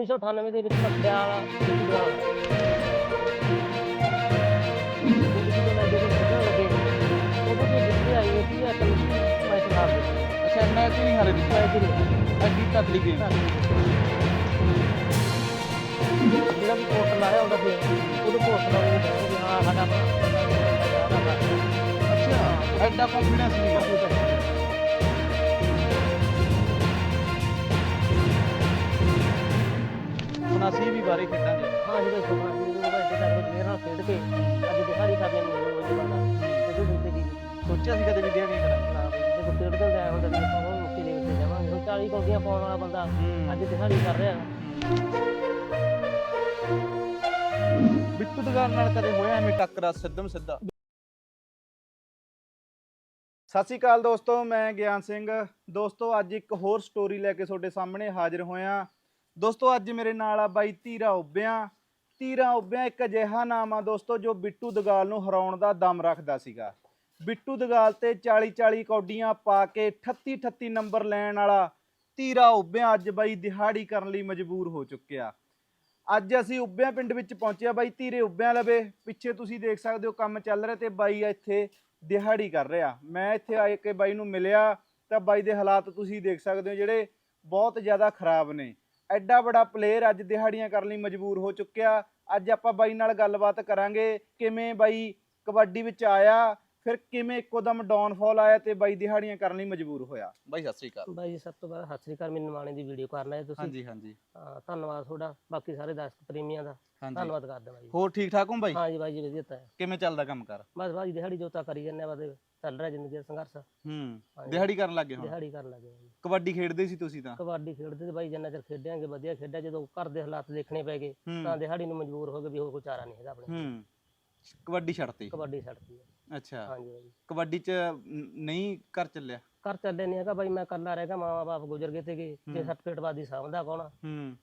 1998 ਦੇ ਵਿੱਚ ਪਟਿਆਲਾ ਪਟਿਆਲਾ ਜਦੋਂ ਮੈਂ ਜਦੋਂ ਖੇਡਣ ਲੱਗੇ ਉਦੋਂ ਤੋਂ ਜਿੱਤੇ ਆਈ ਹੋਈ ਸੀ ਅਕਲ ਮੈਂ ਚਲਾ ਦਿੱਤਾ ਅੱਛਾ ਮੈਚ ਹੀ ਨਹੀਂ ਹਾਰੇ ਤੁਸੀਂ ਮੈਂ ਜੀ ਐਡੀ ਤਕੜੀ ਗੇਮ ਜਿਹੜਾ ਵੀ ਪੋਸਟ ਲਾਇਆ ਹੁੰਦਾ ਸੀ ਉਹਨੂੰ ਪੋਸਟ ਲਾਉਂਦੇ ਨੇ ਵੀ ਹਾਂ ਸਾਡਾ ਆਪਣਾ ਅੱਛਾ ਐਡਾ ਕੰਫੀਡੈਂਸ ਸੀਗਾ ਹੁਣ ਅਸੀਂ ਵੀ ਬਾਰੇ ਖੇਡਾਂਗੇ ਹਾਂ ਜੀ ਬਈ ਸੋਮਾ ਜੀ ਉਹ ਬਈ ਜਿਹੜਾ ਮੇਰੇ ਨਾਲ ਖੇਡ ਕੇ ਅੱਜ ਦਿਹਾੜੀ ਕਰਨੀ ਨਹੀਂ ਉਹ ਜੀ ਬੰਦਾ ਉਹਦੇ ਦੁੱਤੇ ਦੀ ਸੋਚਿਆ ਸੀ ਕਦੇ ਵੀ ਦਿਹਾੜੀ ਕਰਾਂਗੇ ਨਾ ਬਈ ਜੇ ਖੇਡ ਕੇ ਆਇਆ ਹੁੰਦਾ ਤਾਂ ਆਪਾਂ ਉਹ ਮੁੱਕੀ ਦੇ ਵਿੱਚ ਜਾਵਾਂਗੇ। ਹੁਣ 40 ਕੌਡੀਆਂ ਪਾਉਣ ਵਾਲਾ ਬੰਦਾ ਅੱਜ ਦਿਹਾੜੀ ਕਰ ਰਿਹਾ। ਬਿੱਟੂ ਦੁਕਾਨ ਨਾਲ ਕਦੇ ਹੋਇਆ ਐਵੇਂ ਟੱਕਰਾ ਸਿੱਧਮ ਸਿੱਧਾ? ਸਤਿ ਸ਼੍ਰੀ ਅਕਾਲ ਦੋਸਤੋ ਮੈਂ ਗਿਆਨ ਸਿੰਘ। ਦੋਸਤੋ ਅੱਜ ਇੱਕ ਹੋਰ ਸਟੋਰੀ ਲੈ ਕੇ ਤੁਹਾਡੇ ਸਾਹਮਣੇ ਹਾਜ਼ਰ ਹੋਇਆ। ਦੋਸਤੋ, ਅੱਜ ਮੇਰੇ ਨਾਲ ਆ ਬਾਈ ਧੀਰਾ ਉੱਬਿਆਂ ਧੀਰਾ ਉੱਬਿਆਂ ਇੱਕ ਅਜਿਹਾ ਨਾਮ ਆ ਦੋਸਤੋ, ਜੋ ਬਿੱਟੂ ਦਗਾਲ ਨੂੰ ਹਰਾਉਣ ਦਾ ਦਮ ਰੱਖਦਾ ਸੀਗਾ। ਬਿੱਟੂ ਦਗਾਲ ਤੇ 40 40 ਕੌਡੀਆਂ ਪਾ ਕੇ 38 38 ਨੰਬਰ ਲੈਣ ਵਾਲਾ ਧੀਰਾ ਉੱਬਿਆਂ ਅੱਜ ਬਾਈ ਦਿਹਾੜੀ ਕਰਨ ਲਈ ਮਜਬੂਰ ਹੋ ਚੁੱਕਿਆ। ਅੱਜ ਅਸੀਂ ਉੱਬਿਆਂ ਪਿੰਡ ਵਿੱਚ ਪਹੁੰਚਿਆ ਬਾਈ ਧੀਰੇ ਉੱਬਿਆਂ ਲਵੇ, ਪਿੱਛੇ ਤੁਸੀਂ ਦੇਖ ਸਕਦੇ ਹੋ ਕੰਮ ਚੱਲ ਰਿਹਾ ਤੇ ਬਾਈ ਇੱਥੇ ਦਿਹਾੜੀ ਕਰ ਰਿਹਾ। ਮੈਂ ਇੱਥੇ ਆ ਕੇ ਬਾਈ ਨੂੰ ਮਿਲਿਆ ਤਾਂ ਬਾਈ ਦੇ ਹਾਲਾਤ ਤੁਸੀਂ ਦੇਖ ਸਕਦੇ ਹੋ ਜਿਹੜੇ ਬਹੁਤ ਜ਼ਿਆਦਾ ਖਰਾਬ ਨੇ। ਐਡਾ ਬੜਾ ਪਲੇਅਰ ਅੱਜ ਦਿਹਾੜੀਆਂ ਕਰਨ ਲਈ ਮਜਬੂਰ ਹੋ ਚੁੱਕਿਆ। ਅੱਜ ਆਪਾਂ ਬਾਈ ਨਾਲ ਗੱਲਬਾਤ ਕਰਾਂਗੇ ਕਿਵੇਂ ਬਾਈ ਕਬੱਡੀ ਵਿੱਚ ਆਇਆ ਫਿਰ ਕਿਵੇਂ ਇੱਕੋਦਮ ਡਾਊਨਫਾਲ ਆਇਆ ਤੇ ਬਾਈ ਦਿਹਾੜੀਆਂ ਕਰਨ ਲਈ ਮਜਬੂਰ ਹੋਇਆ। ਬਾਈ ਸਤਿ ਸ੍ਰੀ ਅਕਾਲ। ਬਾਈ ਜੀ ਸਭ ਤੋਂ ਪਹਿਲਾਂ ਸਤਿ ਸ੍ਰੀ ਅਕਾਲ। ਮੈਨੂੰ ਨਿਮਾਣੇ ਦੀ ਵੀਡੀਓ ਕਰਨਾ ਹੈ ਤੁਸੀਂ। ਹਾਂਜੀ ਹਾਂਜੀ। ਹਾਂ, ਧੰਨਵਾਦ ਤੁਹਾਡਾ। ਬਾਕੀ ਸਾਰੇ ਦਰਸ਼ਕ ਪ੍ਰੇਮੀਆਂ ਦਾ ਹਾਂਜੀ। ਧੰਨਵਾਦ ਕਰਦੇ ਬਾਈ। ਹੋਰ ਠੀਕ ਠਾਕ ਹੋ ਬਾਈ? ਹਾਂ ਜੀ ਬਾਈ ਜੀ ਵਧੀਆ ਤਾਂ ਹੈ। ਕਿਵੇਂ ਚੱਲਦਾ ਕੰਮ ਕਰ? ਬਸ ਬਾਈ ਦਿਹਾੜੀ ਜੋਤਾ ਕਰੀ ਜੰਨੇ ਬਸ ਚੱਲ ਰਿਹਾ ਜ਼ਿੰਦਗੀ ਦਾ ਸੰਘਰਸ਼। ਹੂੰ। ਹਾਂਜੀ। ਦਿਹਾੜੀ ਕਰਨ ਲੱਗੇ ਹੁਣ? ਦਿਹਾੜੀ ਕਰਨ ਲੱਗੇ ਬਾਈ। ਕਬੱਡੀ ਖੇਡਦੇ ਸੀ ਤੁਸੀਂ ਤਾਂ? ਕਬੱਡੀ ਖੇਡਦੇ ਤੇ ਬਾਈ ਜਿੰਨਾ ਚਿਰ ਖੇਡਾਂਗੇ ਵਧੀਆ ਖੇਡਿਆ ਜਦੋਂ ਘਰ ਦੇ ਹਾਲਾਤ ਦੇਖਣੇ ਪੈ ਗਏ ਹੂੰ। ਤਾਂ ਦਿਹਾੜੀ ਨੂੰ ਮਜਬੂਰ ਹੋ ਗਏ ਵੀ ਹੋਰ ਕੋਈ ਚਾਰਾ ਨਹੀਂ ਹੈਗਾ ਆਪਣੇ ਹੂੰ। ਕਬੱਡੀ ਛੱਡਤੀ? ਕਬੱਡੀ ਛੱਡਦੀ ਹੈ ਅੱਛਾ। ਹਾਂਜੀ ਬਾਈ। ਕਬੱਡੀ ਚ ਨ- ਨਹੀਂ ਕਰ ਚੱਲਿਆ? ਘਰ ਚੱਲੇ ਨਹੀਂ ਹੈਗਾ ਬਾਈ ਮੈਂ ਕੱਲਾ ਰਹਿ ਗਿਆ ਮਾਂ ਬਾਪ ਗੁਜ਼ਰ ਗਏ ਹੂੰ। ਸਰਟੀਫਿਕੇਟ ਬਾਦੀ ਸਾਂਭਦਾ ਕੌਣ ਹੂੰ।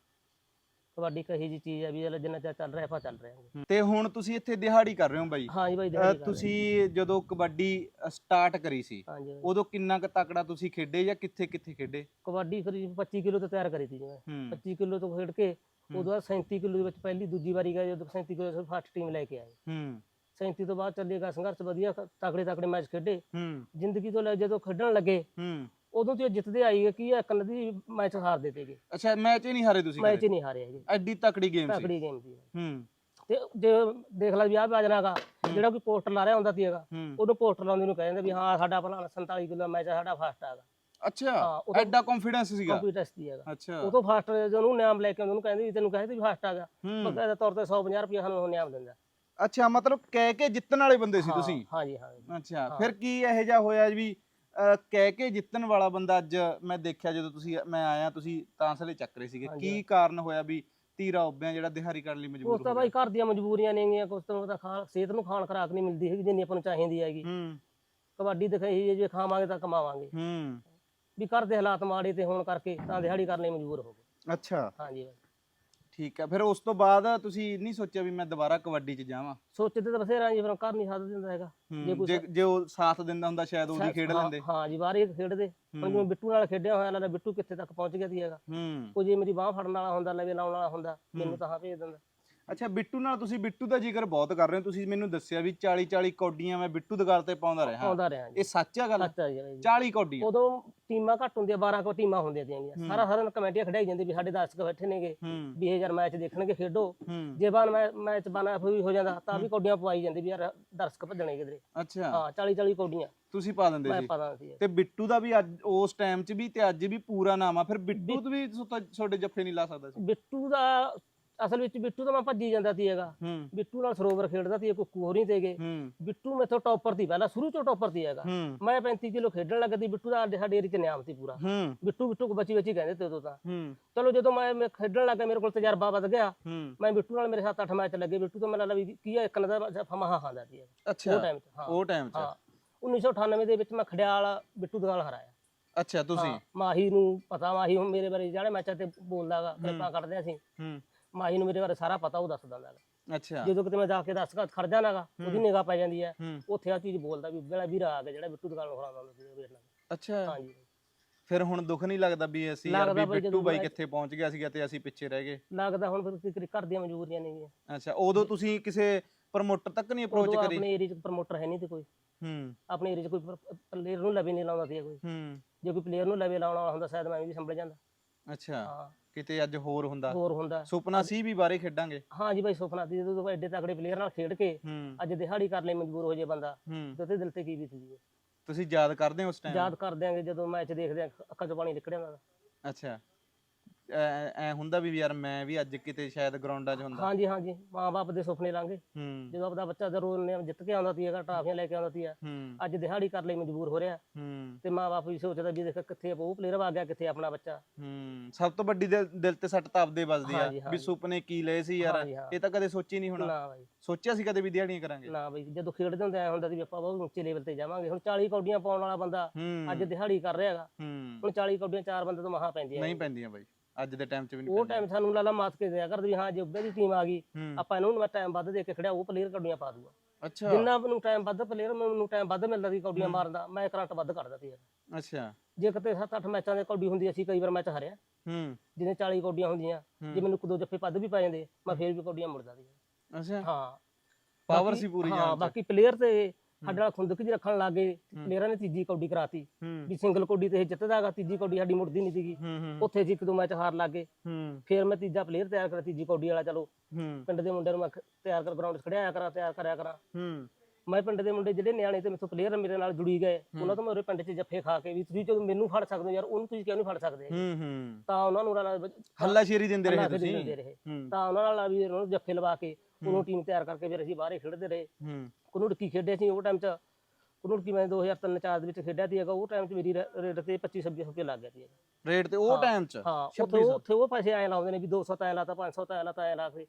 ਕਬੱਡੀ ਕਹੀ ਜੀ ਚੀਜ਼ ਹੈ ਵੀ ਜਿਹੜਾ ਜਿੰਨਾ ਚਿਰ ਚੱਲ ਰਿਹਾ ਆਪਾਂ ਚੱਲ ਰਹੇ ਹਾਂ ਤੇ ਹੁਣ ਤੁਸੀਂ ਇੱਥੇ ਦਿਹਾੜੀ ਕਰ ਰਹੇ ਹੋ ਬਾਈ? ਹਾਂ ਜੀ ਬਾਈ ਦਿਹਾੜੀ ਕਰ ਰਹੇ ਤੁਸੀਂ ਜਦੋਂ ਕਬੱਡੀ ਸਟਾਰਟ ਕਰੀ ਸੀ ਹਾਂ। ਹਾਂਜੀ ਬਾਈ। ਉਦੋਂ ਕਿੰਨਾ ਕੁ ਤਕੜਾ ਤੁਸੀਂ ਖੇਡੇ ਜਾਂ ਕਿੱਥੇ ਕਿੱਥੇ ਖੇਡੇ? ਕਬੱਡੀ ਕਰੀਬ 25 ਕਿਲੋ ਤੋਂ ਤਿਆਰ ਕਰੀ ਤੀ ਜੀ ਮੈਂ। ਹੂੰ। 25 ਕਿਲੋ ਤੋਂ ਖੇਡ ਕੇ ਉਦੋਂ ਬਾਅਦ 37 ਕਿਲੋ ਦੇ ਵਿੱਚ ਪਹਿਲੀ ਦੂਜੀ ਵਾਰੀ ਗਏ ਜਦੋਂ 37 ਕਿਲੋ ਫਸਟ ਟੀਮ ਲੈ ਕੇ ਆਏ। ਹੂੰ। 37 ਤੋਂ ਬਾਅਦ ਚੱਲੇਗਾ ਸੰਘਰਸ਼ ਵਧੀਆ ਤਕੜੇ ਤਕੜੇ ਮੈਚ ਖੇਡੇ। ਹੂੰ। ਜ਼ਿੰਦਗੀ ਤੋਂ ਲੈ ਜਦੋਂ ਖੇਡਣ ਲੱਗੇ ਹੂੰ। ਉਦੋਂ ਤੇ ਜਿੱਤਦੇ ਆਈ ਹੈ ਕੀ ਇੱਕ ਨਦੀ ਮੈਚ ਹਾਰ ਦਿੱਤੇ ਗਏ। ਅੱਛਾ ਮੈਚ ਹੀ ਨਹੀਂ ਹਾਰੇ ਤੁਸੀਂ ਮੈਚ? ਹੀ ਨਹੀਂ ਹਾਰੇ ਹੈਗੇ। ਐਡੀ ਤਕੜੀ ਗੇਮ ਸੀ। ਤਕੜੀ ਗੇਮ ਸੀ। ਹੂੰ। ਤੇ ਜੇ ਦੇਖ ਲੈ ਵਿਆਹ ਬਾਜਨਾਗਾ ਜਿਹੜਾ ਕੋਈ ਪੋਸਟਰ ਲਾ ਰਿਹਾ ਹੁੰਦਾ ਸੀ ਹੈਗਾ ਹੂੰ। ਉਦੋਂ ਪੋਸਟਰ ਲਾਉਂਦੇ ਨੂੰ ਕਹਿੰਦੇ ਵੀ ਹਾਂ ਸਾਡਾ ਭਲਾ 47 ਕਿਲੋ ਮੈਚ ਸਾਡਾ ਫਸਟ ਆਗਾ ਅੱਛਾ ਐਡਾ ਕੰਫੀਡੈਂਸ ਸੀਗਾ। ਕੰਪਿਊਟਰ ਸੀ ਹੈਗਾ। ਅੱਛਾ। ਉਦੋਂ ਫਸਟ ਜਦੋਂ ਨਾਮ ਲੈ ਕੇ ਉਹਨੂੰ ਕਹਿੰਦੇ ਵੀ ਤੈਨੂੰ ਕਹਿੰਦੇ ਵੀ ਫਸਟ ਆ ਹੂੰ। ਬਕਾਇਦਾ ਤੌਰ ਤੇ 150 ਰੁਪਏ ਸਾਨੂੰ ਉਹ ਨਾਮ ਦਿੰਦਾ। ਅੱਛਾ ਮਤਲਬ ਕਹਿ ਕੇ ਜਿੱਤਣ ਵਾਲੇ ਬੰਦੇ ਸੀ ਤੁਸੀਂ? ਹਾਂ ਜੀ ਹਾਂ। ਅੱਛਾ। ਫਿਰ ਕੀ ਇਹੋ ਜਿਹਾ ਹੋਇਆ ਵੀ ਕਹਿ ਕੇ ਜਿੱਤਣ ਵਾਲਾ ਬੰਦਾ ਅੱਜ ਮੈਂ ਦੇਖਿਆ ਜਦੋਂ ਤੁਸੀਂ ਮੈਂ ਆਇਆ ਤੁਸੀਂ ਤਾਂਸਲੇ ਚੱਕ ਰਹੇ ਸੀਗੇ। ਕੀ ਕਾਰਨ ਹੋਇਆ ਵੀ ਧੀਰਾ ਉੱਬਿਆਂ ਜਿਹੜਾ ਦਿਹਾੜੀ ਕਰਨ ਲਈ ਮਜਬੂਰ ਉਸ ਤਾਂ ਭਾਈ ਘਰ ਦੀਆਂ ਮਜਬੂਰੀਆਂ ਨੇਗੀਆਂ ਕੁਛ ਤੋਂ ਤਾਂ ਖਾ ਸਿਹਤ ਨੂੰ ਖਾਣ ਖਰਾਕ ਨਹੀਂ ਮਿਲਦੀ ਹੈਗੀ ਜਿੰਨੀ ਆਪਾਂ ਨੂੰ ਚਾਹੀਦੀ ਹੈਗੀ। ਹੂੰ। ਕਬੱਡੀ ਦਿਖਾਈ ਜੇ ਖਾਵਾਂਗੇ ਤਾਂ ਕਮਾਵਾਂਗੇ। ਹੂੰ। ਵੀ ਘਰ ਦੇ ਹਾਲਾਤ ਮਾੜੇ ਤੇ ਹੋਣ ਕਰਕੇ ਤਾਂ ਦਿਹਾੜੀ ਕਰਨ ਲਈ ਮਜਬੂਰ ਹੋ ਗਏ। ਅੱਛਾ। ਹਾਂਜੀ ਬਾਈ ਠੀਕ ਹੈ ਫਿਰ ਉਸ ਤੋਂ ਬਾਅਦ ਤੁਸੀਂ ਨਹੀਂ ਸੋਚਿਆ ਵੀ ਮੈਂ ਦੁਬਾਰਾ ਕਬੱਡੀ 'ਚ ਜਾਵਾਂ? ਸੋਚਦੇ ਤਾਂ ਬਥੇਰਾ ਜੀ ਪਰ ਘਰ ਨਹੀਂ ਸਾਥ ਦਿੰਦਾ ਹੈਗਾ। ਜੇ ਹੂੰ, ਕੋਈ ਜੇ ਜੇ ਉਹ ਸਾਥ ਦਿੰਦਾ ਹੁੰਦਾ ਸ਼ਾਇਦ ਉਹਦੀ ਖੇਡ ਹਾਂ- ਲੈਂਦੇ। ਹਾਂ ਜੀ ਬਾਹਰ ਹੀ ਖੇਡਦੇ। ਹੁਣ ਜਿਵੇਂ ਬਿੱਟੂ ਨਾਲ ਖੇਡਿਆ ਹੋਇਆ ਲੱਗਦਾ ਬਿੱਟੂ ਕਿੱਥੇ ਤੱਕ ਪਹੁੰਚ ਗਿਆ ਸੀ ਹੈਗਾ। ਹੂੰ। ਉਹ ਜੇ ਮੇਰੀ ਬਾਹ ਫੜਨ ਵਾਲਾ ਹੁੰਦਾ ਲਵੇ ਲਾਉਣ ਵਾਲਾ ਹੁੰਦਾ ਮੈਨੂੰ ਤਾਂ ਹਾਂ ਭੇਜ ਦਿੰਦਾ। ਅੱਛਾ ਬਿੱਟੂ ਨਾਲ ਤੁਸੀਂ ਬਿੱਟੂ ਦਾ ਜ਼ਿਕਰ ਬਹੁਤ ਕਰ ਰਹੇ ਹੋ। ਤੁਸੀਂ ਮੈਨੂੰ ਦੱਸਿਆ ਵੀ 40 40 ਕੌਡੀਆਂ ਮੈਂ ਬਿੱਟੂ ਦਗਾਲ ਤੇ ਪਾਉਂਦਾ ਰਿਹਾ। ਆਉਂਦਾ ਰਿਹਾ ਜੀ। ਇਹ ਸੱਚ ਆ ਗੱਲ? ਅੱਛਾ ਜੀ ਬਾਈ ਜੀ। 40 ਕੌਡੀਆਂ। ਉਦੋਂ ਟੀਮਾਂ ਘੱਟ ਹੁੰਦੀਆਂ 12 ਕੋ ਟੀਮਾਂ ਹੁੰਦੀਆਂ ਤੀਆਂ ਸਾਰਾ ਸਾਰਾ ਕਮੇਟੀਆਂ ਖੜਾਈ ਜਾਂਦੀ ਵੀ ਸਾਡੇ 10 ਕ ਬੈਠੇ ਨੇਗੇ। ਹੂੰ। 20000 ਮੈਚ ਦੇਖਣਗੇ ਖੇਡੋ। ਜੇ ਬਾਨ ਮੈਚ ਬਣਾ ਹੋਈ ਹੋ ਜਾਂਦਾ ਤਾਂ ਵੀ ਕੌਡੀਆਂ ਪਵਾਈ ਜਾਂਦੀ ਵੀ ਯਾਰ ਦਰਸ਼ਕ ਭੱਜਣੇ ਕਿਧਰੇ। ਅੱਛਾ। ਹਾਂ 40 40 ਕੌਡੀਆਂ। ਤੁਸੀਂ ਪਾ ਦਿੰਦੇ ਮੈਂ ਸੀ। ਪਤਾ ਸੀ। ਤੇ ਬਿੱਟੂ ਦਾ ਵੀ ਅੱਜ ਉਸ ਟਾਈਮ 'ਚ ਵੀ ਤੇ ਅੱਜ ਵੀ ਪੂਰਾ ਨਾਮ ਆ। ਫਿਰ ਬਿੱਟੂ ਤੋਂ ਵੀ ਤੁਹਾਡਾ- ਤੁਹਾਡੇ ਜੱਫੇ ਨਹੀਂ ਲਾ ਸਕਦਾ ਸੀ। ਬਿੱਟੂ ਦਾ ਅਸਲ ਵਿੱਚ ਬਿੱਟੂ ਤਾਂ ਮੈਂ ਭੱਜੀ ਜਾਂਦਾ ਸੀ ਹੈਗਾ। ਹੂੰ। ਬਿੱਟੂ ਨਾਲ ਸਰੋਵਰ ਖੇਡਦਾ ਸੀ ਕੁੱਕੂ ਹੋਰੀ ਤੇਗੇ ਹੂੰ। ਬਿੱਟੂ ਮੇਥੋਂ ਟੌਪਰ ਸੀ ਪਹਿਲਾਂ ਸ਼ੁਰੂ ਤੋਂ ਟੌਪਰ ਸੀ ਹੈਗਾ। ਹੂੰ। ਮੈਂ 35 ਕਿਲੋ ਖੇਡਣ ਲੱਗਦੀ ਬਿੱਟੂ ਦਾ ਸਾਡੇ ਏਰੀਏ ਚ ਨਿਆਮ ਸੀ ਪੂਰਾ। ਹੂੰ। ਬਿੱਟੂ ਬਿੱਟੂ ਬੱਚੀ ਬੱਚੀ ਕਹਿੰਦੇ ਤੇ ਉਦੋਂ ਤਾਂ। ਹੂੰ। ਚਲੋ ਜਦੋਂ ਮੈਂ ਮੈਂ ਖੇਡਣ ਲੱਗਾ ਮੇਰੇ ਕੋਲ ਤਜਰਬਾ ਵੱਧ ਗਿਆ। ਮੈਂ ਬਿੱਟੂ ਨਾਲ ਮੇਰੇ 7-8 ਮੈਚ ਲੱਗੇ। ਬਿੱਟੂ ਤੋਂ ਮੈਨੂੰ ਲੱਗਾ ਕੀ ਇੱਕ ਦਾ ਫਮਾ ਖਾਂਦਾ ਸੀ। ਉਹ ਟਾਈਮ 'ਚ ਹਾਂ। ਉਹ ਟਾਈਮ 'ਚ। ਹਾਂ। 1998 ਦੇ ਵਿੱਚ ਮੈਂ ਖੜਿਆਲ ਬਿੱਟੂ ਦਗਾਲ ਹਰਾਇਆ। ਅੱਛਾ ਤੁਸੀਂ? ਮਾਹੀ ਨੂੰ ਪਤਾ ਮਾਹੀ ਹੁਣ ਮੇਰੇ ਬਾਰੇ ਜਿਹੜੇ ਮੈਚਾਂ ਤੇ ਬੋਲਦਾਗਾ ਕਲਿੱਪਾਂ ਕੱਢਦੇ ਅਸੀਂ। ਹੂੰ। ਮਾਹੀ ਨੂੰ ਮੇਰੇ ਬਾਰੇ ਸਾਰਾ ਪਤਾ ਉਹ ਦੱਸ ਦਿੰਦਾ ਗਾ। ਅੱਛਾ। ਜਦੋਂ ਕਿਤੇ ਮੈਂ ਜਾ ਕੇ ਦੱਸ ਖੜ ਜਾਣਾਗਾ ਉਹਦੀ ਨਿਗਾਹ ਪੈ ਜਾਂਦੀ ਹੈ। ਹੂੰ। ਉੱਥੇ ਆ ਚੀਜ਼ ਬੋਲਦਾ ਵੀ ਬੇਲਾ ਵੀਰ ਆ ਗਿਆ ਜਿਹੜਾ ਬਿੱਟੂ ਦਗਾਲ ਨੂੰ ਹਰਾਉਂਦਾ ਹੁੰਦਾ ਸੀ ਮੇਰੇ ਨਾਲ। ਅੱਛਾ। ਹਾਂਜੀ। ਫਿਰ ਹੁਣ ਦੁੱਖ ਨਹੀਂ ਲੱਗਦਾ ਵੀ ਅਸੀਂ ਯਾਰ ਲੱਗਦਾ ਵੀ ਬਈ ਬਿੱਟੂ ਜਦੋਂ ਬਾਈ ਮੈਂ- ਕਿੱਥੇ ਪਹੁੰਚ ਗਿਆ ਸੀਗਾ ਤੇ ਅਸੀਂ ਪਿੱਛੇ ਰਹਿ ਗਏ? ਲੱਗਦਾ ਹੁਣ ਫਿਰ ਕੀ ਕਰੀ ਘਰ ਦੀਆਂ ਮਜਬੂਰੀਆਂ ਨੇ ਅੱਛਾ ਉਦੋਂ ਤੁਸੀਂ ਕਿਸੇ ਪ੍ਰਮੋਟਰ ਤੱਕ ਨਹੀਂ ਅਪਰੋਚ ਉਦੋਂ ਕਰੀ? ਆਪਣੇ ਏਰੀਆ 'ਚ ਪ੍ਰਮੋਟਰ ਹੈ ਨਹੀਂ ਤੇ ਕੋਈ। ਹੂੰ। ਆਪਣੇ ਏਰੀਆ 'ਚ ਕੋਈ ਪਲੇਅਰ ਨੂੰ ਲਵੇ ਨਹੀਂ ਲਾਉਂਦਾ ਸੀ ਕੋਈ। ਹੂੰ। ਜੇ ਕੋਈ ਪਲੇਅਰ ਨੂੰ ਲਵੇ ਲਾਉਣਾ ਹੁੰਦਾ ਸ਼ਾਇਦ ਮੈਂ ਵੀ ਸੰਭਲ ਜਾਂਦਾ। ਅੱਛਾ। ਹਾਂ। ਕਿਤੇ ਅੱਜ ਹੋਰ ਹੁੰਦਾ। ਹੋਰ ਹੁੰਦਾ। ਸੁਪਨਾ ਸੀ ਵੀ ਬਾਰੇ ਖੇਡਾਂਗੇ। ਹਾਂ ਜੀ ਬਾਈ ਸੁਪਨਾ ਦੀ ਜਦੋਂ ਤੋਂ ਐਡੇ ਤਕੜੇ ਪਲੇਅਰ ਨਾਲ ਖੇਡ ਕੇ ਹੂੰ। ਅੱਜ ਦਿਹਾੜੀ ਕਰਨ ਲਈ ਮਜਬੂਰ ਹੋ ਜੇ ਬੰਦਾ ਹੂੰ। ਤੇ ਉਹਦੇ ਦਿਲ ਤੇ ਕੀ ਬੀਤਦੀ ਤੁਸੀਂ ਯਾਦ ਕਰਦੇ ਹੋ ਉਸ ਟਾਈਮ ਯਾਦ ਕਰ ਦਿਆਂਗੇ ਜਦੋਂ ਮੈਚ ਦੇਖਦੇ ਆਂ ਅੱਖਾਂ 'ਚੋਂ ਪਾਣੀ ਨਿਕਲ ਜਾਂਦਾ ਅੱਛਾ। ਐ ਹੁੰਦਾ ਵੀ ਯਾਰ ਮੈਂ ਵੀ ਅੱਜ ਕਿਤੇ ਸ਼ਾਇਦ ਗਰਾਊਂਡਾਂ 'ਚ ਹੁੰਦਾ। ਹਾਂਜੀ ਹਾਂਜੀ। ਮਾਂ-ਬਾਪ ਦੇ ਸੁਪਨੇ ਲਾਂਗੇ ਹੂੰ। ਜਦੋਂ ਆਪਦਾ ਬੱਚਾ ਜ਼ਰੂਰ ਨੇ ਜਿੱਤ ਕੇ ਆਉਂਦਾ ਸੀਗਾ ਟਰਾਫੀਆਂ ਲੈ ਕੇ ਆਉਂਦਾ ਸੀ ਹੂੰ। ਅੱਜ ਦਿਹਾੜੀ ਕਰਨ ਲਈ ਮਜਬੂਰ ਹੋ ਰਿਹਾ। ਹੂੰ। ਤੇ ਮਾਂ-ਬਾਪ ਵੀ ਸੋਚਦਾ ਵੀ ਦੇਖ ਕਿੱਥੇ ਉਹ ਪਲੇਅਰ ਆ ਗਿਆ ਕਿੱਥੇ ਆਪਣਾ ਬੱਚਾ। ਹੂੰ। ਸਭ ਤੋਂ ਵੱਡੀ ਦਿਲ ਦਿਲ ਤੇ ਸੱਟ ਤਾਂ ਆਪਦੇ ਵੱਜਦੀ ਆ ਵੀ ਹਾਂਜੀ। ਸੁਪਨੇ ਕੀ ਲਏ ਸੀ ਯਾਰ। ਹਾਂਜੀ, ਹਾਂ। ਇਹ ਤਾਂ ਕਦੇ ਸੋਚੀ ਨਹੀਂ ਹੋਣਾ। ਨਾ ਬਾਈ। ਸੋਚਿਆ ਸੀ ਕਦੇ ਵੀ ਦਿਹਾੜੀਆਂ ਕਰਾਂਗੇ। ਨਾ ਬਈ ਜਦੋਂ ਖੇਡਦੇ ਹੁੰਦੇ ਐ ਹੁੰਦਾ ਸੀ ਵੀ ਆਪਾਂ ਬਹੁਤ ਉੱਚੇ ਲੈਵਲ ਤੇ ਜਾਵਾਂਗੇ। ਹੁਣ 40 ਕੌਡੀਆਂ ਪਾਉਣ ਵਾਲਾ ਬੰਦਾ ਹੂੰ। ਅੱਜ ਦਿਹਾੜੀ ਕਰ ਰਿਹਾ ਹੈਗਾ। ਹੂੰ। ਹੁਣ 40 ਕੌਡੀਆਂ ਚਾਰ ਬੰਦੇ ਤੋਂ ਮਹਾ ਪੈਂਦੀਆਂ ਨਹੀਂ ਪੈਂਦੀਆਂ ਬਾਈ। ਅੱਜ ਦੇ ਟਾਈਮ 'ਚ ਵੀ ਨਹੀਂ ਉਹ ਟਾਈਮ ਸਾਨੂੰ ਲਾਲਾ ਮਾਤ ਕੇ ਦਿਆ ਕਰਦੇ ਹਾਂ ਜੇ ਉੱਬੇ ਦੀ ਟੀਮ ਆ ਗਈ ਆਪਾਂ ਇਹਨੂੰ ਮੈਂ ਟਾਈਮ ਵੱਧ ਦੇ ਕੇ ਖੜਿਆ ਉਹ ਪਲੇਅਰ ਕੌਡੀਆਂ ਪਾ ਦੂਗਾ। ਅੱਛਾ। ਜਿੰਨਾ ਮੈਨੂੰ ਟਾਈਮ ਵੱਧ ਪਲੇਅਰ ਮੈਨੂੰ ਟਾਈਮ ਵੱਧ ਮਿਲਦਾ ਸੀ ਕੌਡੀਆਂ ਮਾਰਨ ਦਾ ਮੈਂ ਕਰੰਟ ਵੱਧ ਕੱਢਦਾ ਸੀ ਅੱਛਾ। ਜੇ ਕਿਤੇ 7-8 ਮੈਚਾਂ ਦੇ ਕੌਡੀ ਹੁੰਦੀ ਅਸੀਂ ਕਈ ਵਾਰ ਮੈਚ ਹਾਰਿਆ। ਹੂੰ। ਜਿਹਨੇ 40 ਕੌਡੀਆਂ ਹੁੰਦੀਆਂ। ਜੇ ਮੈਨੂੰ ਇੱਕ ਦੋ ਜੱਫੇ ਪੱਦ ਵੀ ਪੈ ਜਾਂਦੇ ਮੈਂ ਫੇਰ ਵੀ ਕੌਡੀਆਂ ਮੁੜਦਾ ਸੀ। ਅੱਛਾ। ਹਾਂ। ਪਾਵਰ ਸੀ ਪੂਰੀ ਹਾਂ ਬਾਕੀ ਪਲੇਅਰ ਤੇ ਸਾਡੇ ਨਾਲ ਖੁੰਦਕ ਜੀ ਰੱਖਣ ਲੱਗੇ ਪਲੇਅਰਾਂ ਨੇ ਤੀਜੀ ਕੌਡੀ ਕਰਾਤੀ। ਵੀ ਸਿੰਗਲ ਕੌਡੀ ਤੇ ਇਹ ਜਿੱਤਦਾਗਾ ਤੀਜੀ ਕੌਡੀ ਸਾਡੀ ਮੁੜਦੀ ਨਹੀਂ ਸੀਗੀ। ਉੱਥੇ ਜੀ ਇੱਕ ਦੋ ਮੈਚ ਹਾਰ ਲੱਗੇ ਹੂੰ। ਫਿਰ ਮੈਂ ਤੀਜਾ ਪਲੇਅਰ ਤਿਆਰ ਕਰਿਆ ਤੀਜੀ ਕੌਡੀ ਵਾਲਾ ਚਲੋ। ਪਿੰਡ ਦੇ ਮੁੰਡਿਆਂ ਨੂੰ ਮੈਂ ਤਿਆਰ ਕਰ ਗਰਾਊਂਡ 'ਚ ਖੜਿਆ ਕਰਾਂ ਤਿਆਰ ਕਰਿਆ ਕਰਾਂ। ਮੈਂ ਪਿੰਡ ਦੇ ਮੁੰਡੇ ਜਿਹੜੇ ਨਿਆਣੇ ਤੇ ਮੇਥੋਂ ਪਲੇਅਰ ਮੇਰੇ ਨਾਲ ਜੁੜੀ ਗਏ ਉਹਨਾਂ ਤੋਂ ਮੇਰੇ ਪਿੰਡ 'ਚ ਜੱਫੇ ਖਾ ਕੇ ਵੀ ਤੁਸੀਂ ਜਦੋਂ ਮੈਨੂੰ ਫੜ ਸਕਦੇ ਹੋ ਯਾਰ ਉਹਨੂੰ ਤੁਸੀਂ ਕਿਉਂ ਨਹੀਂ ਫੜ ਸਕਦੇ? ਹੂੰ ਹੂੰ। ਤਾਂ ਉਹਨਾਂ ਨੂੰ ਨਾਲ ਹੱਲਾ ਸ਼ੇਰੀ ਦਿੰਦੇ ਰਹੇ ਤੁਸੀਂ? ਤਾਂ ਉਹਨਾਂ ਨਾਲ ਵੀ ਉਹਨਾਂ ਨੂੰ ਜੱਫੇ ਲਵਾ ਕੇ ਉਹਨੂੰ ਟੀਮ ਤਿਆਰ ਕਰਕੇ ਫਿਰ ਅਸੀਂ ਬਾਹਰੇ ਖੇਡਦੇ ਰਹੇ। ਹੂੰ। ਕੁਨੂੜਕੀ ਖੇਡੇ ਸੀ ਉਹ ਟਾਈਮ 'ਚ। ਕੁਨੂੜਕੀ ਮੈਂ 2003 4 ਦੇ ਵਿੱਚ ਖੇਡਿਆ ਸੀ ਹੈਗਾ ਉਹ ਟਾਈਮ 'ਚ ਮੇਰੀ ਰੇਟ ਤੇ 25 26 ਰੁਪਏ ਲੱਗ ਗਿਆ ਸੀ। ਰੇਟ ਤੇ ਉਹ ਟਾਈਮ 'ਚ? ਹਾਂ ਉੱਥੇ ਉਹ- ਪੈਸੇ ਐ ਲਾਉਂਦੇ ਨੇ ਵੀ 200 ਤਾਂ ਐ ਲਾਤਾ 500 ਤਾਂ ਐ ਲਾਤਾ ਐ ਲਾ ਕੇ।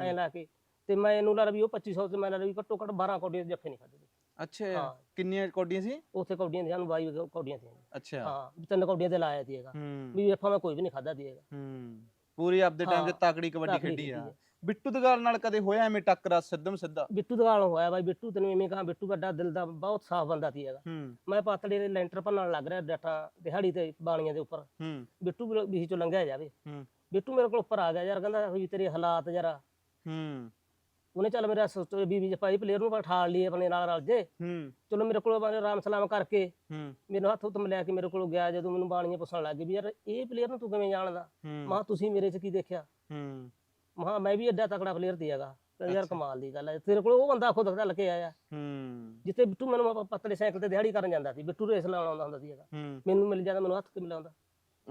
ਐ ਲਾ ਕੇ। ਤੇ ਮੈਂ ਇਹਨੂੰ ਲਾ ਵੀ ਉਹ 2500 ਤੇ ਮੈਂ ਲਾ ਵੀ ਘੱਟੋ ਘੱਟ 12 ਕੌਡੀਆਂ ਦੇ ਜੱਫੇ ਨਹੀਂ ਖਾਦੇ ਅੱਛਾ ਹਾਂ। ਕਿੰਨੀਆਂ ਕੌਡੀਆਂ ਸੀ? ਉੱਥੇ ਕੌਡੀਆਂ ਦੀਆਂ ਸਾਨੂੰ 22 ਕੌਡੀਆਂ ਸੀ। ਅੱਛਾ। ਹਾਂ ਵੀ ਤਿੰਨ ਕੌਡੀਆਂ ਤੇ ਲਾਇਆ ਸੀ ਹੈਗਾ ਹੂੰ। ਵੀ ਜੱਫਾ ਮੈਂ ਕੋਈ ਵੀ ਨਹੀਂ ਖਾਦਾ ਸੀ ਹੈਗਾ ਹੂੰ। ਪੂਰੀ ਆਪਦੇ ਟਾਈਮ ਹਾਂ, ਤਾਕੜੀ ਕਬੱਡੀ ਤਾਕੜੀ ਖੇਡੀ ਆ। ਖੇਡੀ। ਬਿੱਟੂ ਦਗਾਲ ਨਾਲ ਕਦੇ ਹੋਇਆ ਐਵੇਂ ਟੱਕਰਾ ਸਿੱਧਮ ਸਿੱਧਾ? ਬਿੱਟੂ ਦਗਾਲ ਹੋਇਆ ਬਾਈ ਬਿੱਟੂ ਤੈਨੂੰ ਐਵੇਂ ਕਹਾਂ ਬਿੱਟੂ ਵੱਡਾ ਦਿਲ ਦਾ ਬਹੁਤ ਸਾਫ਼ ਬੰਦਾ ਸੀ ਹੈਗਾ ਹੂੰ। ਮੈਂ ਪਾਤੜੇ ਦੇ ਲੈਂਟਰ ਭੰਨਣ ਲੱਗ ਰਿਹਾ ਡਾਟਾ ਦਿਹਾੜੀ ਤੇ ਬਾਣੀਆਂ ਦੇ ਉੱਪਰ। ਹੂੰ। ਬਿੱਟੂ ਵੀ ਵੀ ਚੋਂ ਲੰਘਿਆ ਜਾਵੇ। ਹੂੰ। ਬਿੱਟੂ ਮੇਰੇ ਕੋਲ ਉੱਪਰ ਆ ਗਿਆ ਯਾਰ ਕਹਿੰਦਾ ਵੀ ਤੇਰੇ ਹਾਲਾਤ ਜਰਾ ਹੂੰ। ਉਹਨੇ ਚੱਲ ਮੇਰਾ ਸੋਚੋ ਵੀ ਵੀ ਭਾਈ ਪਲੇਅਰ ਨੂੰ ਠਾਲ ਲਈਏ ਆਪਣੇ ਨਾਲ ਰਲ ਜੇ। ਹੂੰ। ਚਲੋ ਮੇਰੇ ਕੋਲ ਬਾਰੇ ਰਾਮ ਸਲਾਮ ਕਰਕੇ ਹੂੰ। ਮੈਨੂੰ ਹੱਥ ਉੱਤ ਮਿਲਿਆ ਕੇ ਮੇਰੇ ਕੋਲ ਗਿਆ ਜਦੋਂ ਮੈਨੂੰ ਬਾਣੀਆਂ ਪੁੱਛਣ ਲੱਗ ਗਈ ਵੀ ਯਾਰ ਇਹ ਪਲੇਅਰ ਨੂੰ ਤੂੰ ਕਿਵੇਂ ਜਾਣਦਾ? ਮਾ ਤੁਸੀਂ ਮੇਰੇ 'ਚ ਕੀ ਦੇਖਿਆ? ਹੂੰ। ਮਾ ਮੈਂ ਵੀ ਐਡਾ ਤਕੜਾ ਪਲੇਅਰ ਦੀ ਹੈਗਾ। ਯਾਰ ਕਮਾਲ ਦੀ ਗੱਲ ਹੈ। ਤੇਰੇ ਕੋਲ ਉਹ ਬੰਦਾ ਖੁਦ ਚੱਲ ਕੇ ਆਇਆ। ਹੂੰ। ਜਿੱਥੇ ਬਿੱਟੂ ਮੈਨੂੰ ਪਤਲੇ ਸਾਈਕਲ ਤੇ ਦਿਹਾੜੀ ਕਰਨ ਜਾਂਦਾ ਸੀ ਬਿੱਟੂ ਰੇਸ ਲਾਉਣ ਆਉਂਦਾ ਹੁੰਦਾ ਸੀ ਹੈਗਾ। ਮੈਨੂੰ ਮਿਲ ਜਾਂਦਾ ਮੈਨੂੰ ਹੱਥ ਕਿ ਮਿਲਾਉਂਦਾ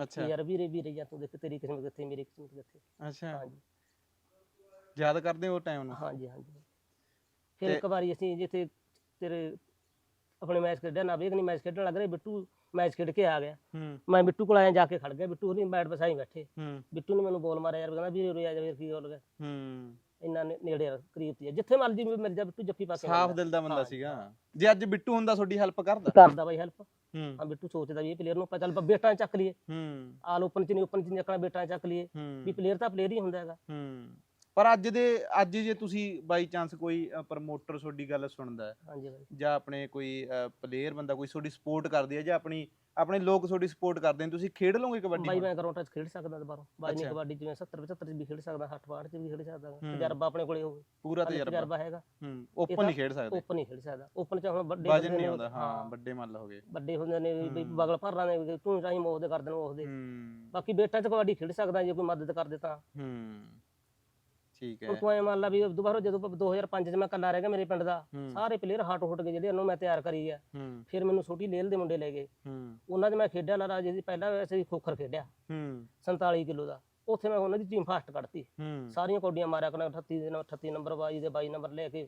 ਅੱਛਾ। ਯਾਰ ਵੀਰੇ ਵੀਰੇ ਜਾਂ ਤੂੰ ਦੇਖ ਤੇਰੀ ਕਿਸਮਤ ਕਿੱਥੇ ਮੇਰੀ ਕਿਸਮਤ ਕਿੱਥੇ? ਅੱਛਾ। ਹਾਂਜੀ। ਯਾਦ ਕਰਦੇ ਹੋ ਟਾਈਮ ਨੂੰ? ਹਾਂਜੀ ਹਾਂਜੀ। ਫਿਰ ਇੱਕ ਵਾਰੀ ਅਸੀਂ ਜਿੱਥੇ ਤੇਰੇ ਆਪਣੇ ਮੈਚ ਖੇਡਿਆ ਨਾ ਵੇਖ ਨਹੀਂ ਮੈਚ ਖੇਡਣ ਲੱਗ ਰਹੇ ਬਿੱਟੂ ਮੈਚ ਖੇਡ ਕੇ ਆ ਗਿਆ। ਮੈਂ ਬਿੱਟੂ ਕੋਲ ਆਇਆ ਜਾ ਕੇ ਖੜ ਗਿਆ ਬਿੱਟੂ ਨਹੀਂ ਬੈਟ ਬਸਾਈ ਬੈਠੇ। ਬਿੱਟੂ ਨੇ ਮੈਨੂੰ ਬੋਲ ਮਾਰਿਆ ਯਾਰ ਕਹਿੰਦਾ ਵੀਰੇ ਉਰੇ ਆ ਜਾ ਵੀਰ ਕੀ ਹੋ ਗਿਆ। ਹੂੰ। ਇੰਨਾ ਨੇ- ਨੇੜੇ ਕਰੀਬ ਤੇ। ਜਿੱਥੇ ਮਰਜ਼ੀ ਮਿਲ ਜਾ ਬਿੱਟੂ ਜੱਫੀ ਪਾ ਕੇ ਸਾਫ਼। ਦਿਲ ਦਾ ਬੰਦਾ ਸੀਗਾ। ਜੇ ਅੱਜ ਬਿੱਟੂ ਹੁੰਦਾ ਤੁਹਾਡੀ ਹੈਲਪ ਕਰਦਾ? ਕਰਦਾ ਬਾਈ ਹੈਲਪ ਹੂੰ। ਬਿੱਟੂ ਸੋਚਦਾ ਵੀ ਇਹ ਪਲੇਅਰ ਨੂੰ ਆਪਾਂ ਚੱਲ ਬੇਟਾਂ ਚੱਕ ਲਈਏ। ਹੂੰ। ਆਲ ਓਪਨ ਚ ਨਹੀਂ ਓਪਨ ਚ ਚੱਕਣਾ ਬੇਟਾਂ ਚੱਕ ਲਈਏ। ਵੀ ਪਲੇਅਰ ਤਾਂ ਪਲੇਅਰ ਹੀ ਹੁੰਦਾ ਹੈਗਾ। ਹੂੰ। ਪਰ ਅੱਜ ਦੇ ਅੱਜ ਜੇ ਤੁਸੀਂ ਬਾਈ ਚਾਂਸ ਕੋਈ ਪ੍ਰਮੋਟਰ ਤੁਹਾਡੀ ਗੱਲ ਸੁਣਦਾ ਹੈ ਹਾਂਜੀ ਬਾਈ। ਜਾਂ ਆਪਣੇ ਕੋਈ ਪਲੇਅਰ ਬੰਦਾ ਕੋਈ ਤੁਹਾਡੀ ਸਪੋਰਟ ਕਰਦੀ ਹੈ ਜਾਂ ਆਪਣੀ ਆਪਣੇ ਲੋਕ ਤੁਹਾਡੀ ਸਪੋਰਟ ਕਰਦੇ ਨੇ ਤੁਸੀਂ ਖੇਡ ਲਓਗੇ ਕਬੱਡੀ ਬਾਈ? ਮੈਂ ਗਰਾਊਂਡ 'ਚ ਖੇਡ ਸਕਦਾ ਦੁਬਾਰਾ ਬਾਈ ਅੱਛਾ। ਕਬੱਡੀ ਜਿਵੇਂ 70 75 ਚ ਵੀ ਖੇਡ ਸਕਦਾ 60 62 ਚ ਵੀ ਖੇਡ ਸਕਦਾ। ਤਜਰਬਾ ਆਪਣੇ ਕੋਲੇ ਹੋਵੇ। ਪੂਰਾ ਤਜਰਬਾ। ਹੈਗਾ। ਹੂੰ ਓਪਨ ਨਹੀਂ ਖੇਡ ਸਕਦੇ। ਓਪਨ ਨਹੀਂ ਖੇਡ ਸਕਦਾ। ਓਪਨ ਚ ਹੁਣ ਵੱਡੇ ਵਜਨ ਨਹੀਂ ਆਉਂਦਾ। ਹਾਂ ਵੱਡੇ ਮੱਲ ਹੋ ਗਏ ਵੱਡੇ ਹੁੰਦੇ ਨੇ ਵੀ। ਬਗਲ ਭਰਨਾ ਨੇ ਤੂੰ ਰਾਹੀਂ ਮੋਹ ਦੇ ਕਰ ਦੇਣ ਦੇ। ਹੂੰ। ਬਾਕੀ ਬੇਟਾ ਚ ਕਬੱਡੀ ਖੇਡ ਸਕਦਾ ਜੇ ਕੋਈ ਮਦਦ ਕਰ ਦੇ ਤਾਂ। ਹੂੰ। ਠੀਕ ਹੁਣ ਹੈ। ਤੂੰ ਐ ਮੰਨ ਲਾ ਵੀ ਦੁਬਾਰਾ ਜਦੋਂ 2005 ਚ ਮੈਂ ਕੱਲਾ ਰਹਿ ਗਿਆ ਮੇਰੇ ਪਿੰਡ ਦਾ ਸਾਰੇ ਪਲੇਅਰ ਹਟ ਹੁੱਟ ਕੇ ਜਿਹੜੇ ਉਹਨੂੰ ਮੈਂ ਤਿਆਰ ਕਰੀ ਆ। ਫਿਰ ਮੈਨੂੰ ਛੋਟੀ ਲੇਲ ਦੇ ਮੁੰਡੇ ਲੈ ਗਏ। ਉਹਨਾਂ 'ਚ ਮੈਂ ਖੇਡਿਆ ਲਾਰਾ ਜੀ ਪਹਿਲਾਂ ਵੈਸੇ ਖੋਖਰ ਖੇਡਿਆ। ਹੂੰ। 47 ਕਿਲੋ ਦਾ। ਉੱਥੇ ਮੈਂ ਉਹਨਾਂ ਦੀ ਟੀਮ ਫਾਸਟ ਕੱਢਤੀ। ਸਾਰੀਆਂ ਕੌਡੀਆਂ ਮਾਰਿਆ ਕਰਨਾ 38 ਦੇ ਨਾਲ 38 ਨੰਬਰ 22 ਦੇ 22 ਨੰਬਰ ਲੈ ਕੇ।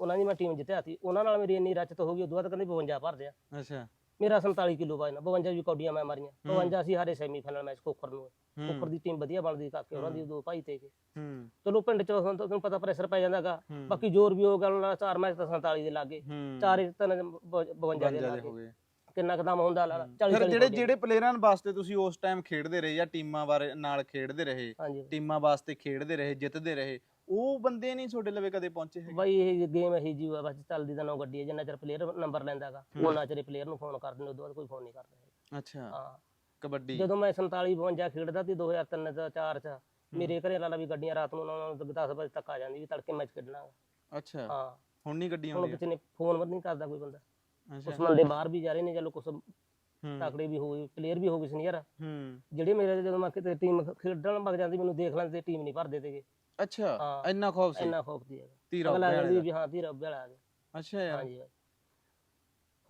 ਉਹਨਾਂ ਦੀ ਮੈਂ ਟੀਮ ਜਿੱਤਿਆ ਸੀ। ਉਹਨਾਂ ਨਾਲ ਮੇਰੀ ਇੰਨੀ ਰਚਤ ਹੋ ਗਈ ਉਦੋਂ ਬਾਅਦ ਕਹਿੰਦੇ 52 ਭਰਦੇ ਆ ਅੱਛਾ। ਮੇਰਾ 47 ਕਿਲੋ ਵਜਨ 52 ਵੀ ਕੌਡੀਆਂ ਮੈਂ ਮਾਰੀਆਂ। 52 ਅਸੀਂ ਹਾਰੇ ਸੈਮੀਫਾਈਨਲ ਮੈਚ ਕੋਕਰ ਨੂੰ। ਹੂੰ। ਕੋਕਰ ਦੀ ਟੀਮ ਵਧੀਆ ਬਣਦੀ ਕਾਕੇ ਉਹਨਾਂ ਦੀ ਦੋ ਭਾਈ ਤੇ ਕੇ। ਹੂੰ। ਚਲੋ ਪਿੰਡ ਚ ਤੁਹਾਨੂੰ ਪਤਾ ਪ੍ਰੈਸ਼ਰ ਪੈ ਜਾਂਦਾਗਾ। ਬਾਕੀ ਜ਼ੋਰ ਵੀ ਹੋ ਗਿਆ ਉਹਨਾਂ ਚਾਰ ਮੈਚ ਤਾਂ 47 ਦੇ ਲੱਗੇ। ਚਾਰ ਤਿੰਨ 52 ਦੇ ਲੱਗੇ। ਕਿੰਨਾ ਕਦਮ ਹੁੰਦਾ ਲਾ 40 ਫਿਰ 40 ਜਿਹੜੇ ਜਿਹੜੇ ਪਲੇਅਰਾਂ ਵਾਸਤੇ ਤੁਸੀਂ ਉਸ ਟਾਈਮ ਖੇਡਦੇ ਰਹੇ ਜਾਂ ਟੀਮਾਂ ਬਾਰੇ ਨਾਲ ਖੇਡਦੇ ਰਹੇ ਟੀਮਾਂ ਵਾਸਤੇ ਖੇਡਦੇ ਰਹੇ ਜਿੱਤਦੇ ਰਹੇ ਉਹ ਬੰਦੇ ਨਹੀਂ ਤੁਹਾਡੇ ਲਵੇ ਕਦੇ ਪਹੁੰਚੇ ਹੈਗੇ? ਬਾਈ ਇਹ ਗੇਮ ਇਹੀ ਜੀ ਬਸ ਚੱਲਦੀ ਤਾਂ ਨੋ ਗੱਡੀ ਹੈ ਜਿੰਨਾ ਚਿਰ ਪਲੇਅਰ ਨੰਬਰ ਲੈਂਦਾਗਾ ਉਹਨਾਂ ਚਿਰ ਪਲੇਅਰ ਨੂੰ ਫੋਨ ਕਰ ਦਿੰਦੇ ਉਦੋਂ ਬਾਅਦ ਕੋਈ ਫੋਨ ਨਹੀਂ ਕਰਦਾ ਹੈਗਾ। ਅੱਛਾ। ਹਾਂ। ਕਬੱਡੀ। ਜਦੋਂ ਮੈਂ 47 52 ਖੇਡਦਾ ਸੀ 2003 ਚ 4 ਚ ਮੇਰੇ ਘਰੇ ਲਾਲਾ ਵੀ ਗੱਡੀਆਂ ਰਾਤ ਨੂੰ 10 ਵਜੇ ਤੱਕ ਆ ਜਾਂਦੀ ਵੀ ਤੜਕੇ ਮੈਚ ਖੇਡਣਾ ਅੱਛਾ। ਹਾਂ। ਹੁਣ ਨਹੀਂ ਗੱਡੀਆਂ ਹੁਣ ਕਿਸੇ ਨੇ ਫੋਨ ਵੀ ਨਹੀਂ ਕਰਦਾ ਕੋਈ ਬੰਦਾ। ਅੱਛਾ। ਉਸ ਬੰਦੇ ਬਾਹਰ ਵੀ ਜਾ ਰਹੇ ਨੇ ਚਲੋ ਕੁਛ ਹੂੰ। ਤਕੜੇ ਵੀ ਹੋ ਗਏ ਪਲੇਅਰ ਵੀ ਹੋ ਗਏ ਸੀਨੀਅਰ ਹੂੰ। ਜਿਹੜੇ ਮੇਰੇ ਜਦੋਂ ਮੈਂ ਕਿਤੇ ਟੀਮ ਖੇਡਣ ਲੱਗ ਜਾਂਦੀ ਮੈਨੂੰ ਦੇਖ ਲੈਂਦੇ ਟੀਮ ਨਹੀਂ ਭਰਦੇ ਤੇਗੇ ਅੱਛਾ ਹਾਂ। ਇੰਨਾ ਖੌਫ ਸੀ ਇੰਨਾ ਖੌਫ ਦੀ ਹੈਗਾ ਅਗਲਾ ਕਹਿੰਦੀ ਵਾਲੇ ਵੀ ਹਾਂ ਵਾਲਾ ਆ ਗਿਆ। ਅੱਛਾ ਯਾਰ ਹਾਂਜੀ।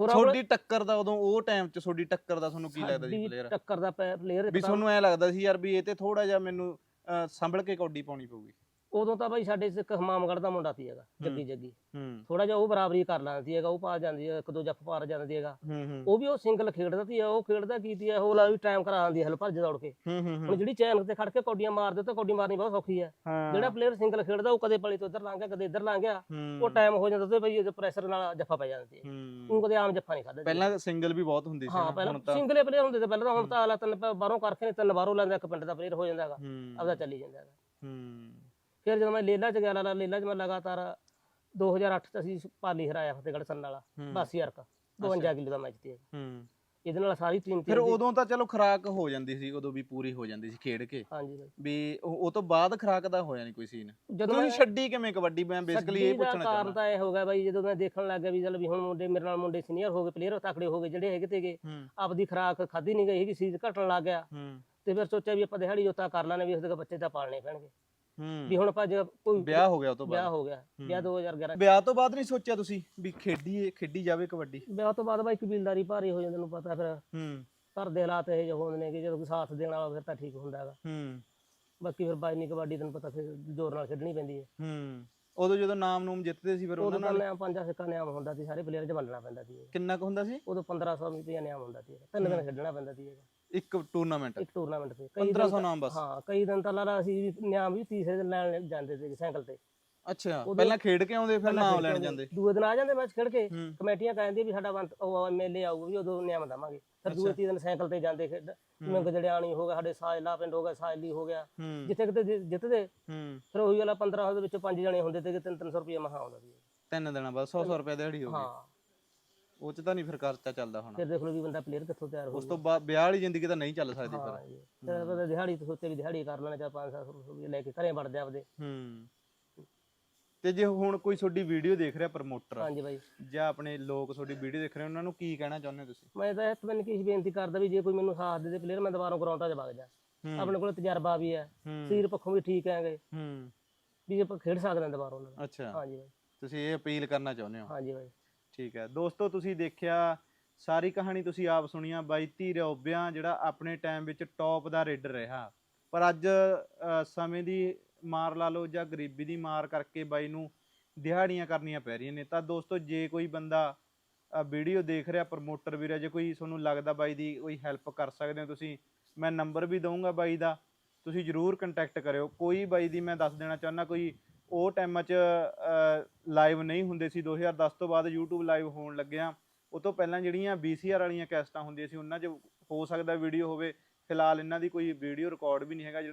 ਹੋਰ ਤੁਹਾਡੀ ਟੱਕਰ ਦਾ ਉਦੋਂ ਉਹ ਟਾਈਮ 'ਚ ਤੁਹਾਡੀ ਟੱਕਰ ਦਾ ਤੁਹਾਨੂੰ ਕੀ ਲੱਗਦਾ ਸੀ ਪਲੇਅਰ ਟੱਕਰ ਦਾ ਪਲੇਅਰ ਵੀ ਤੁਹਾਨੂੰ ਐ ਲੱਗਦਾ ਸੀ ਯਾਰ ਵੀ ਇਹ ਤੇ ਥੋੜਾ ਜਿਹਾ ਮੈਨੂੰ ਅਹ, ਸੰਭਲ ਕੇ ਕੌਡੀ ਪਾਉਣੀ ਪਊਗੀ ਉਦੋਂ ਤਾਂ ਬਾਈ ਸਾਡੇ ਇੱਕ ਹਮਾਮਗੜ ਦਾ ਮੁੰਡਾ ਸੀ ਹੈਗਾ ਜੱਗੀ ਜੱਗੀ। ਹੂੰ। ਥੋੜਾ ਜਿਹਾ ਉਹ ਬਰਾਬਰੀ ਕਰ ਲੈਂਦਾ ਸੀ ਹੈਗਾ ਉਹ ਪਾ ਜਾਂਦੀ ਹੈ ਇੱਕ ਦੋ ਜੱਫ ਪਾਰ ਜਾਂਦੀ ਹੂੰ ਉਹ ਵੀ ਉਹ ਸਿੰਗਲ ਖੇਡਦਾ ਸੀ ਉਹ ਖੇਡਦਾ ਕੀਤੀ ਹੈ ਉਹ ਲਾ ਵੀ ਟਾਈਮ ਕਰਾ ਆਂਦੀ ਹਲ ਭੱਜ ਦੌੜ ਕੇ। ਹੁਣ ਜਿਹੜੀ ਚੈਨ ਤੇ ਖੜ ਕੇ ਕੌਡੀਆਂ ਮਾਰਦੇ ਤਾਂ ਕੌਡੀ ਮਾਰਨੀ ਬਹੁਤ ਸੌਖੀ ਹੈ। ਜਿਹੜਾ ਪਲੇਅਰ ਸਿੰਗਲ ਖੇਡਦਾ ਉਹ ਕਦੇ ਪਲੀ ਤੋਂ ਇੱਧਰ ਲੰਘ ਗਿਆ ਕਦੇ ਇੱਧਰ ਲੰਘ ਗਿਆ ਉਹ ਟਾਈਮ ਹੋ ਜਾਂਦਾ ਤੇ ਬਈ ਉਹਦੇ ਪ੍ਰੈਸ਼ਰ ਨਾਲ ਜੱਫਾ ਪੈ ਜਾਂਦੀ ਹੈ। ਉਹ ਕਦੇ ਆਮ ਜੱਫਾ ਨਹੀਂ ਖਾਦਾ ਪਹਿਲਾਂ ਸਿੰਗਲ ਵੀ ਬਹੁਤ ਹੁੰਦੀ ਸੀ ਹਾਂ ਪਹਿਲਾਂ ਹੁਣ ਤਾਂ ਸਿੰਗਲੇ ਪਲੇਅਰ ਹੁੰਦੇ ਤੇ ਪਹਿਲਾਂ ਤਾਂ ਹੁਣ ਤਾਂ ਆਲਾ ਤਿੰਨ ਬਾਹਰੋਂ ਕਰਕੇ ਤਿੰਨ ਬਾਹਰੋਂ ਲੈਂਦਾ ਇੱਕ ਪਿੰਡ ਦਾ ਪਲੇਅਰ ਹੋ ਜਾਂਦਾ ਹੈਗਾ ਆਪਦਾ ਚੱਲੀ ਜਾਂਦਾ ਹੈਗਾ। ਹੂੰ। ਫਿਰ ਜਦੋਂ ਮੈਂ ਲੇਲਾ ਚ ਗਿਆ ਲਾਲਾ ਲੇਲਾ ਚ ਮੈਂ ਲਗਾਤਾਰ 2008 ਚ ਅਸੀਂ ਪਾਲੀ ਹਰਾਇਆ ਫਤਿਹਗੜ੍ਹ ਸੰਨ ਵਾਲਾ। ਬਸ ਯਾਰ 52 ਕਿਲੋ ਦਾ ਮੈਚ ਤੇ ਹੂੰ। ਇਹਦੇ ਨਾਲ ਸਾਰੀ ਟੀਮ ਫਿਰ ਉਦੋਂ ਤਾਂ ਚਲੋ ਖਰਾਕ ਹੋ ਜਾਂਦੀ ਸੀ ਉਦੋਂ ਵੀ ਪੂਰੀ ਹੋ ਜਾਂਦੀ ਸੀ ਖੇਡ ਕੇ। ਹਾਂਜੀ ਬਾਈ ਵੀ ਉਹ ਤੋਂ ਬਾਅਦ ਖਰਾਕ ਦਾ ਹੋਇਆ ਨਹੀਂ ਕੋਈ ਸੀਨ। ਜਦੋਂ ਤੁਸੀਂ ਛੱਡੀ ਕਿਵੇਂ ਕਬੱਡੀ? ਮੈਂ ਬੇਸਿਕਲੀ ਇਹ ਪੁੱਛਣਾ ਕਾਰਨ ਚਾਹੁੰਦਾ ਤਾਂ ਇਹ ਹੋ ਗਿਆ ਬਾਈ ਜਦੋਂ ਮੈਂ ਦੇਖਣ ਲੱਗ ਗਿਆ ਵੀ ਚੱਲ ਵੀ ਹੁਣ ਮੁੰਡੇ ਮੇਰੇ ਨਾਲ ਮੁੰਡੇ ਸੀਨੀਅਰ ਹੋ ਗਏ ਪਲੇਅਰ ਤਕੜੇ ਹੋ ਗਏ ਜਿਹੜੇ ਹੈਗੇ ਤੇਗੇ ਆਪਦੀ ਖਰਾਕ ਖਾਦੀ ਨਹੀਂ ਗਈ ਹੈਗੀ ਸੀਜ਼ ਘਟਣ ਲੱਗ ਗਿਆ। ਤੇ ਫਿਰ ਸੋਚਿਆ ਵੀ ਆਪਾਂ ਦਿਹਾੜੀ ਜੋਤਾ ਕਰ ਲਾਂਗੇ ਵੀ ਉਹਦੇ ਬੱਚੇ ਤਾਂ ਪਾਲਣੇ ਪੈਣਗੇ। ਵੀ ਹੁਣ ਆਪਾਂ ਜੇ ਕੋਈ ਵਿਆਹ ਹੋ ਗਿਆ ਉਹ ਤੋਂ ਵਿਆਹ ਬਾਅਦ। ਹੋ ਗਿਆ ਵਿਆਹ 2011 ਵਿਆਹ ਤੋਂ ਬਾਅਦ ਨਹੀਂ ਸੋਚਿਆ ਤੁਸੀਂ ਵੀ ਖੇਡੀ ਖੇਡੀ ਜਾਵੇ ਕਬੱਡੀ? ਵਿਆਹ ਤੋਂ ਬਾਅਦ ਬਾਈ ਕਬੀਲਦਾਰੀ ਭਾਰੀ ਹੋ ਜਾਂਦੇ ਨੂੰ ਪਤਾ ਫਿਰ। ਹੂੰ। ਘਰ ਦੇ ਹਾਲਾਤ ਇਹ ਜਿਹੇ ਹੁੰਦੇ ਨੇ ਕਿ ਜਦੋਂ ਕੋਈ ਸਾਥ ਦੇਣ ਵਾਲਾ ਫਿਰ ਤਾਂ ਠੀਕ ਹੁੰਦਾ ਹੈਗਾ। ਹੂੰ। ਬਾਕੀ ਫਿਰ ਬਾਈ ਨਹੀਂ ਕਬੱਡੀ ਤੈਨੂੰ ਪਤਾ ਫਿਰ ਜ਼ੋਰ ਨਾਲ ਖੇਡਣੀ ਪੈਂਦੀ ਹੈ ਹੂੰ। ਉਦੋਂ ਜਦੋਂ ਨਾਮ ਨੂਮ ਜਿੱਤਦੇ ਸੀ ਫਿਰ ਉਹਨਾਂ ਉਦੋਂ ਤਾਂ ਨਾਲ? ਨਿਆਮ ਪੰਜਾ ਸਿੱਕਾ ਨਿਆਮ ਹੁੰਦਾ ਸੀ ਸਾਰੇ ਪਲੇਅਰ 'ਚ ਵੰਡਣਾ ਪੈਂਦਾ ਸੀ ਕਿੰਨਾ ਕੁ ਹੁੰਦਾ ਸੀ? ਉਦੋਂ 1500 ਰੁਪਏ ਨਿਆਮ ਹੁੰਦਾ ਸੀ ਤਿੰਨ ਦਿਨ ਖੇਡਣਾ ਪੈਂਦਾ ਸੀ ਇੱਕ ਟੂਰਨਾਮੈਂਟ ਇੱਕ ਟੂਰਨਾਮੈਂਟ ਕਈ ਦਿਨ 1500 ਨਾਮ ਬਸ। ਹਾਂ ਕਈ ਦਿਨ ਤਾਂ ਲਾਲਾ ਅਸੀਂ ਵੀ ਨਿਆਮ ਵੀ ਤੀਸਰੇ ਦਿਨ ਲੈਣ ਜਾਂਦੇ ਸੀ ਸਾਈਕਲ ਤੇ। ਅੱਛਾ ਪਹਿਲਾਂ ਖੇਡ ਕੇ ਆਉਂਦੇ ਫਿਰ ਨਾਮ ਲੈਣ ਜਾਂਦੇ। ਦੂਏ ਦਿਨ ਆ ਜਾਂਦੇ ਮੈਚ ਖੇਡ ਕੇ। ਕਮੇਟੀਆਂ ਕਹਿੰਦੀਆਂ ਵੀ ਸਾਡਾ ਬੰਦ ਉਹ ਐਮਐਲਏ ਆਊਗਾ ਵੀ ਉਦੋਂ ਨਿਆਮ ਦਵਾਂਗੇ ਫਿਰ ਦੂਏ ਤੀਏ ਦਿਨ ਸਾਈਕਲ ਤੇ ਜਾਂਦੇ ਖੇਡ। ਜਿਵੇਂ ਗਜੜਿਆਣੀ ਹੋ ਗਿਆ ਸਾਡੇ ਸਾਜਲਾ ਪਿੰਡ ਹੋ ਗਿਆ ਸਾਜਲੀ ਹੋ ਗਿਆ। ਜਿੱਥੇ ਕਿਤੇ ਜਿੱਤਦੇ। ਫਿਰ ਉਹੀ ਵਾਲਾ 1500 ਦੇ ਵਿੱਚੋਂ ਪੰਜ ਜਣੇ ਹੁੰਦੇ ਤੇ 3-300 ਰੁਪਏ ਮਹਾ ਆਉਂਦਾ ਸੀ। ਤਿੰਨ ਦਿਨਾਂ ਬਾਅਦ 100 100 ਰੁਪਏ ਦਿਹਾੜੀ ਹੋ ਗਈ। ਹਾਂ। ਉਹ ਚ ਤਾਂ ਨਹੀਂ ਫਿਰ ਖਰਚਾ ਚੱਲਦਾ ਹੋਣਾ। ਫਿਰ ਦੇਖ ਲਓ ਵੀ ਬੰਦਾ ਪਲੇਅਰ ਕਿੱਥੋਂ ਤਿਆਰ ਹੋ ਉਸ ਤੋਂ ਬਾਅਦ ਵਿਆਹ ਵਾਲੀ ਜ਼ਿੰਦਗੀ ਤਾਂ ਨਹੀਂ ਚੱਲ ਸਕਦੀ ਫਿਰ। ਹਾਂ ਜੀ। ਫਿਰ ਬੰਦਾ ਦਿਹਾੜੀ ਤੋਂ ਸੋਚੇ ਵੀ ਦਿਹਾੜੀ ਕਰ ਲੈਣਾ ਚਾਹ 500 ਰੁਪਏ ਲੈ ਕੇ ਘਰੇ ਵੜਦੇ ਆਪਦੇ। ਹੂੰ। ਤੇ ਜੇ ਹੁਣ ਕੋਈ ਤੁਹਾਡੀ ਵੀਡੀਓ ਦੇਖ ਰਿਹਾ ਪ੍ਰਮੋਟਰ ਹਾਂਜੀ ਬਾਈ। ਜਾਂ ਆਪਣੇ ਲੋਕ ਤੁਹਾਡੀ ਵੀਡੀਓ ਦੇਖ ਰਹੇ ਉਹਨਾਂ ਨੂੰ ਕੀ ਕਹਿਣਾ ਚਾਹੁੰਦੇ ਹੋ ਤੁਸੀਂ? ਮੈਂ ਤਾਂ ਇਸ ਬੰਨ ਕੀ ਬੇਨਤੀ ਕਰਦਾ ਵੀ ਜੇ ਕੋਈ ਮੈਨੂੰ ਸਾਥ ਦੇ ਦੇ ਪਲੇਅਰ ਮੈਂ ਦੁਬਾਰਾ ਗਰਾਊਂਡਾਂ 'ਚ ਵਗ ਜਾ। ਆਪਣੇ ਕੋਲ ਤਜਰਬਾ ਵੀ ਹੈ। ਹੂੰ। ਸਰੀਰ ਪੱਖੋਂ ਵੀ ਠੀਕ ਹੈਗੇ। ਹੂੰ। ਵੀ ਆਪਾਂ ਖੇਡ ਸਕਦੇ ਹਾਂ ਦੁਬਾਰਾ ਉਹਨਾਂ ਨਾਲ। ਅੱਛਾ। ਹਾਂਜੀ ਬਾਈ। ਤੁਸੀਂ ਇਹ ਅਪੀਲ ਕਰਨਾ ਚਾਹੁੰਦੇ ਹੋ? ਹਾਂਜੀ ਬਾਈ। ਠੀਕ ਹੈ। ਦੋਸਤੋ, ਤੁਸੀਂ ਦੇਖਿਆ, ਸਾਰੀ ਕਹਾਣੀ ਤੁਸੀਂ ਆਪ ਸੁਣੀਆ ਬਾਈ ਧੀਰਾ ਉੱਬਿਆਂ ਜਿਹੜਾ ਆਪਣੇ ਟਾਈਮ ਵਿੱਚ ਟੌਪ ਦਾ ਰੇਡਰ ਰਿਹਾ। ਪਰ ਅੱਜ ਸਮੇਂ ਦੀ ਮਾਰ ਲਾ ਲਓ ਜਾਂ ਗਰੀਬੀ ਦੀ ਮਾਰ ਕਰਕੇ ਬਾਈ ਨੂੰ ਦਿਹਾੜੀਆਂ ਕਰਨੀਆਂ ਪੈ ਰਹੀਆਂ ਨੇ। ਤਾਂ ਦੋਸਤੋ, ਜੇ ਕੋਈ ਬੰਦਾ ਵੀਡੀਓ ਦੇਖ ਰਿਹਾ ਪ੍ਰਮੋਟਰ ਵੀਰ ਹੈ ਜੇ ਕੋਈ ਤੁਹਾਨੂੰ ਲੱਗਦਾ ਬਾਈ ਦੀ ਕੋਈ ਹੈਲਪ ਕਰ ਸਕਦੇ ਹੋ ਤੁਸੀਂ, ਮੈਂ ਨੰਬਰ ਵੀ ਦਊਂਗਾ ਬਾਈ ਦਾ। ਤੁਸੀਂ ਜਰੂਰ ਕੰਟੈਕਟ ਕਰਿਓ। ਕੋਈ ਬਾਈ ਦੀ ਮੈਂ ਦੱਸ ਦੇਣਾ ਚਾਹੁੰਦਾ, ਕੋਈ ਉਹ ਟਾਈਮਾਂ 'ਚ ਲਾਈਵ ਨਹੀਂ ਹੁੰਦੇ ਸੀ। 2010 ਤੋਂ ਬਾਅਦ YouTube ਲਾਈਵ ਹੋਣ ਲੱਗਿਆ। ਉਹ ਤੋਂ ਪਹਿਲਾਂ ਜਿਹੜੀਆਂ VCR ਵਾਲੀਆਂ ਕੈਸਟਾਂ ਹੁੰਦੀਆਂ ਸੀ, ਉਹਨਾਂ 'ਚ ਹੋ ਸਕਦਾ ਵੀਡੀਓ ਹੋਵੇ। ਫਿਲਹਾਲ ਇਹਨਾਂ ਦੀ ਕੋਈ ਵੀਡੀਓ ਰਿਕਾਰਡ ਵੀ ਨਹੀਂ ਹੈਗਾ, ਜਿਹੜਾ